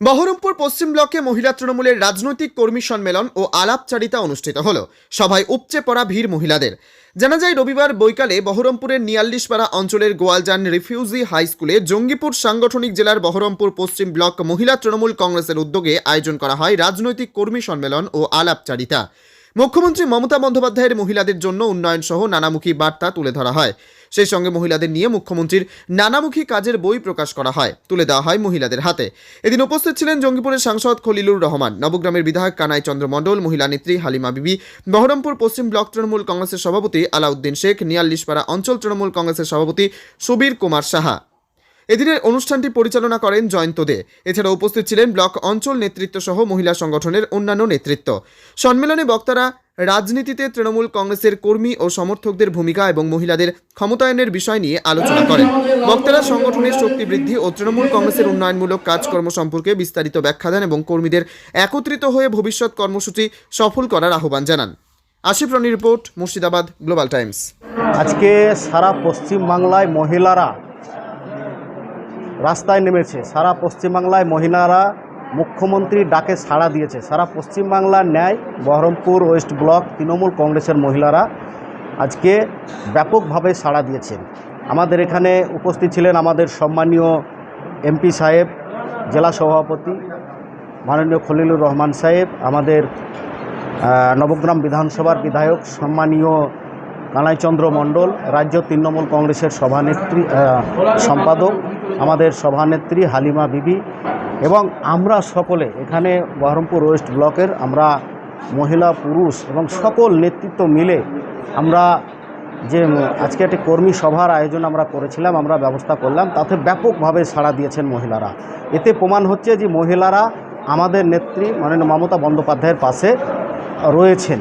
বহরমপুর পশ্চিম ব্লকে মহিলা তৃণমূলের রাজনৈতিক কর্মী সম্মেলন ও আলাপচারিতা অনুষ্ঠিত হল। সভায় উপচে পড়া ভিড় মহিলাদের। জানা যায়, রবিবার বৈকালে বহরমপুরের নিয়াল্লিশপাড়া অঞ্চলের গোয়ালজান রিফিউজি হাই স্কুলে জঙ্গিপুর সাংগঠনিক জেলার বহরমপুর পশ্চিম ব্লক মহিলা তৃণমূল কংগ্রেসের উদ্যোগে আয়োজন করা হয় রাজনৈতিক কর্মী সম্মেলন ও আলাপচারিতা। মুখ্যমন্ত্রী মমতা বন্দ্যোপাধ্যায়ের মহিলাদের জন্য উন্নয়ন সহ নানামুখী বার্তা তুলে ধরা হয়। সেই সঙ্গে মহিলাদের নিয়ে মুখ্যমন্ত্রীর নানামুখী কাজের বই প্রকাশ করা হয়, তুলে দেওয়া হয় মহিলাদের হাতে। এদিন উপস্থিত ছিলেন জঙ্গিপুরের সাংসদ খলিলুর রহমান, নবগ্রামের বিধায়ক কানাই চন্দ্র মণ্ডল, মহিলা নেত্রী হালিমা বিবি, বহরমপুর পশ্চিম ব্লক তৃণমূল কংগ্রেসের সভাপতি আলাউদ্দিন শেখ, নিয়াল্লিশপাড়া অঞ্চল তৃণমূল কংগ্রেসের সভাপতি সুবীর কুমার সাহা। এদিনের অনুষ্ঠানটি পরিচালনা করেন জয়ন্ত দে। এছাড়া উপস্থিত ছিলেন ব্লক অঞ্চল নেতৃত্ব সহ মহিলা সংগঠনের অন্যান্য নেতৃত্ব। সম্মেলনে বক্তারা রাজনীতিতে তৃণমূল কংগ্রেসের কর্মী ও সমর্থকদের ভূমিকা এবং মহিলাদের ক্ষমতায়নের বিষয় নিয়ে আলোচনা করেন। বক্তারা সংগঠনের শক্তি বৃদ্ধি ও তৃণমূল কংগ্রেসের উন্নয়নমূলক কাজকর্ম সম্পর্কে বিস্তারিত ব্যাখ্যা দেন এবং কর্মীদের একত্রিত হয়ে ভবিষ্যৎ কর্মসূচি সফল করার আহ্বান জানান। Ashif Roni report, Murshidabad, Global Times. আজকে সারা পশ্চিম বাংলায় মহিলারা রাস্তায় নেমেছে। সারা পশ্চিমবাংলায় মহিলারা মুখ্যমন্ত্রীর ডাকে সাড়া দিয়েছে। সারা পশ্চিমবাংলার ন্যায় বহরমপুর, ওয়েস্ট ব্লক, তৃণমূল কংগ্রেসের মহিলারা আজকে ব্যাপকভাবে সাড়া দিয়েছেন। আমাদের এখানে উপস্থিত ছিলেন আমাদের সম্মানীয় এমপি সাহেব, জেলা সভাপতি মাননীয় খলিলুর রহমান সাহেব, আমাদের নবগ্রাম বিধানসভার বিধায়ক সম্মানীয় কানাইচন্দ্র মণ্ডল, রাজ্য তৃণমূল কংগ্রেসের সভানেত্রী সম্পাদক আমাদের সভানেত্রী হালিমা বিবি এবং আমরা সকলে এখানে বহরমপুর ওয়েস্ট ব্লকের আমরা মহিলা, পুরুষ এবং সকল নেতৃত্ব মিলে আমরা যে আজকে একটি কর্মী সভার আয়োজন আমরা করেছিলাম, আমরা ব্যবস্থা করলাম। তাতে ব্যাপকভাবে সাড়া দিয়েছেন মহিলারা। এতে প্রমাণ হচ্ছে যে মহিলারা আমাদের নেত্রী মাননীয় মমতা বন্দ্যোপাধ্যায়ের পাশে রয়েছেন।